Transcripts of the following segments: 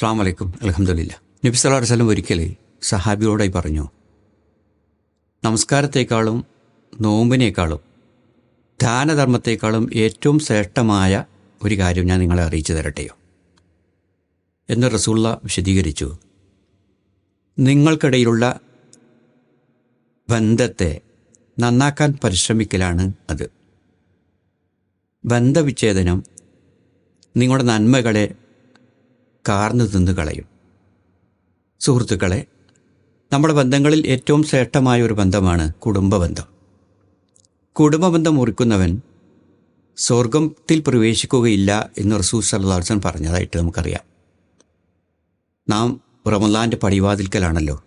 അസ്സാം വലൈക്കും അലഹമില്ല നബി സല്ലാ വസ്ലം ഒരിക്കൽ സഹാബിയോടായി പറഞ്ഞു നമസ്കാരത്തെക്കാളും നോമ്പിനേക്കാളും ദാനധർമ്മത്തേക്കാളും ഏറ്റവും ശ്രേഷ്ഠമായ ഒരു കാര്യം ഞാൻ നിങ്ങളെ അറിയിച്ചു തരട്ടെയോ? എന്ന് റസൂള്ള വിശദീകരിച്ചു നിങ്ങൾക്കിടയിലുള്ള ബന്ധത്തെ നന്നാക്കാൻ പരിശ്രമിക്കലാണ് അത്. ബന്ധവിച്ഛേദനം നിങ്ങളുടെ നന്മകളെ കാർന്നു തിന്നു കളയും. സുഹൃത്തുക്കളെ നമ്മുടെ ബന്ധങ്ങളിൽ ഏറ്റവും ശ്രേഷ്ഠമായ ഒരു ബന്ധമാണ് കുടുംബബന്ധം. കുടുംബബന്ധം മുറിക്കുന്നവൻ സ്വർഗത്തിൽ പ്രവേശിക്കുകയില്ല എന്ന് റസൂൽ സല്ലാസൻ പറഞ്ഞതായിട്ട് നമുക്കറിയാം. നാം റമലാന്റെ പടിവാതിൽക്കലാണല്ലോ.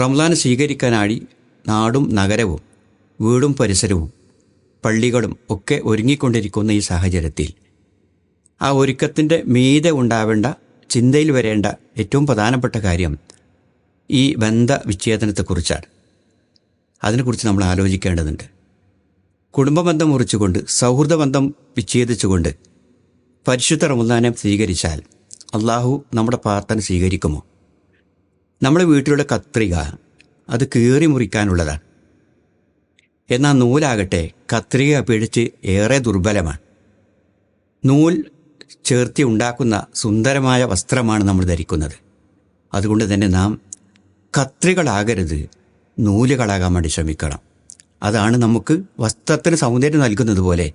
റമലാൻ സ്വീകരിക്കാനായി നാടും നഗരവും വീടും പരിസരവും പള്ളികളും ഒക്കെ ഒരുങ്ങിക്കൊണ്ടിരിക്കുന്ന ഈ സാഹചര്യത്തിൽ ആ ഒരുക്കത്തിന്റെ മീതെ ഉണ്ടാവേണ്ട ചിന്തയിൽ വരേണ്ട ഏറ്റവും പ്രധാനപ്പെട്ട കാര്യം ഈ ബന്ധ വിച്ഛേദനത്തെക്കുറിച്ചാണ്. അതിനെക്കുറിച്ച് നമ്മൾ ആലോചിക്കേണ്ടതുണ്ട്. കുടുംബബന്ധം മുറിച്ചുകൊണ്ട് സൗഹൃദബന്ധം വിച്ഛേദിച്ചുകൊണ്ട് പരിശുദ്ധ റമദാനെ സ്വീകരിച്ചാൽ അള്ളാഹു നമ്മുടെ പ്രാർത്ഥന സ്വീകരിക്കുമോ? നമ്മുടെ വീട്ടിലുള്ള കത്രിക അത് കീറി മുറിക്കാനുള്ളതാണ്. എന്നാൽ നൂലാകട്ടെ കത്രിക പിടിച്ച് ഏറെ ദുർബലമാണ്. നൂൽ ചേർത്തി ഉണ്ടാക്കുന്ന സുന്ദരമായ വസ്ത്രമാണ് നമ്മൾ ധരിക്കുന്നത്. അതുകൊണ്ട് തന്നെ നാം കത്രികളാകരുത് നൂലുകളാകാൻ വേണ്ടി ശ്രമിക്കണം. അതാണ് നമുക്ക് വസ്ത്രത്തിന് സൗന്ദര്യം നൽകുന്നത് പോലെ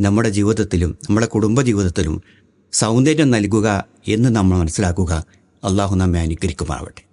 നമ്മുടെ ജീവിതത്തിലും നമ്മുടെ കുടുംബ ജീവിതത്തിലും സൗന്ദര്യം നൽകുക എന്ന് നമ്മൾ മനസ്സിലാക്കുക. അള്ളാഹു നമ്മെ അനുഗ്രഹിക്കുമാവട്ടെ